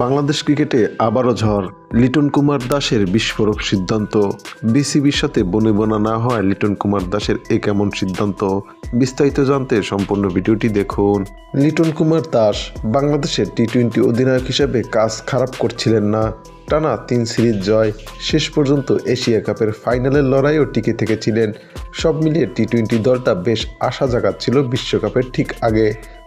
বাংলাদেশ ক্রিকেটে আবারও ঝড়। লিটন কুমার দাসের বিস্ফোরক সিদ্ধান্ত। বিসিবির সাথে বনে বনা না হয় লিটন কুমার দাসের এ কেমন সিদ্ধান্ত? বিস্তারিত জানতে সম্পূর্ণ ভিডিওটি দেখুন। লিটন কুমার দাস বাংলাদেশের টি টোয়েন্টি অধিনায়ক হিসেবে কাজ খারাপ করছিলেন না। টানা তিন সিরিজ জয়, শেষ পর্যন্ত এশিয়া কাপের ফাইনালের লড়াইও টিকে থেকেছিলেন। সব মিলিয়ে টি টোয়েন্টি দলটা বেশ আশা জাগাচ্ছিল বিশ্বকাপের ঠিক আগে।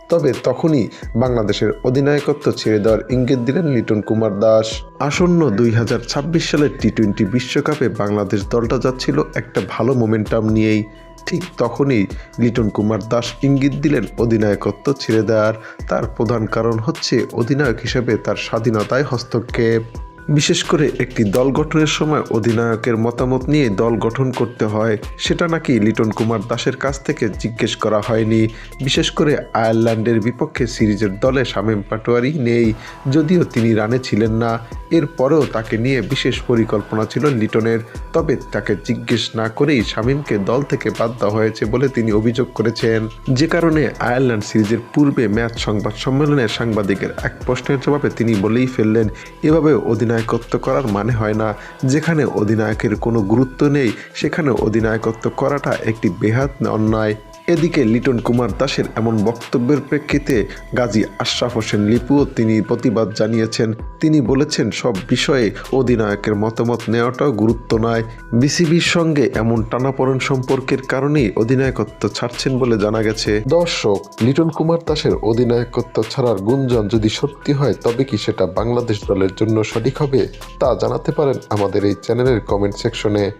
তবে তখনই বাংলাদেশের অধিনায়কত্ব ছেড়ে দেওয়ার ইঙ্গিত দিলেন লিটন কুমার দাস। আসন্ন দুই হাজার ছাব্বিশ সালের টি টোয়েন্টি বিশ্বকাপে বাংলাদেশ দলটা যাচ্ছিল একটা ভালো মোমেন্টাম নিয়েই। ঠিক তখনই লিটন কুমার দাস ইঙ্গিত দিলেন অধিনায়কত্ব ছেড়ে দেওয়ার। তার প্রধান কারণ হচ্ছে অধিনায়ক হিসেবে তার স্বাধীনতায় হস্তক্ষেপ। বিশেষ করে একটি দল গঠনের সময় অধিনায়কের মতামত নিয়ে দল গঠন করতে হয়, সেটা নাকি লিটন কুমার দাসের কাছ থেকে জিজ্ঞেস করা হয়নি। বিশেষ করে আয়ারল্যান্ডের বিপক্ষে সিরিজের দলে শামীম পাটোয়ারি নেই, যদিও তিনি রানে ছিলেন না। এরপরেও তাকে নিয়ে বিশেষ পরিকল্পনা ছিল লিটনের, তবে তাকে জিজ্ঞেস না করেই শামীমকে দল থেকে বাদ দেওয়া হয়েছে বলে তিনি অভিযোগ করেছেন। যে কারণে আয়ারল্যান্ড সিরিজের পূর্বে ম্যাচ সংবাদ সম্মেলনে সাংবাদিকের এক প্রশ্নের জবাবে তিনি বলেই ফেললেন এভাবে অধিনায়কত্ব করার মানে হয় না। যেখানে অধিনায়কের কোনো গুরুত্ব নেই, সেখানে অধিনায়কত্ব করাটা একটি বেহাত অন্যায়। এদিকে লিটন কুমার দাসের এমন বক্তব্যের প্রেক্ষিতে গাজী আশরাফ হোসেন লিপুও তিনি প্রতিবাদ জানিয়েছেন। তিনি বলেছেন, সব বিষয়ে অধিনায়কের মতামত নেওয়াটাও গুরুত্ব নয়। বিসিবির সঙ্গে এমন টানাপোড়েন সম্পর্কের কারণেই অধিনায়কত্ব ছাড়ছেন বলে জানা গেছে। দর্শক, লিটন কুমার দাসের অধিনায়কত্ব ছাড়ার গুঞ্জন যদি সত্যি হয়, তবে কি সেটা বাংলাদেশ দলের জন্য সঠিক হবে, তা জানাতে পারেন আমাদের এই চ্যানেলের কমেন্ট সেকশনে।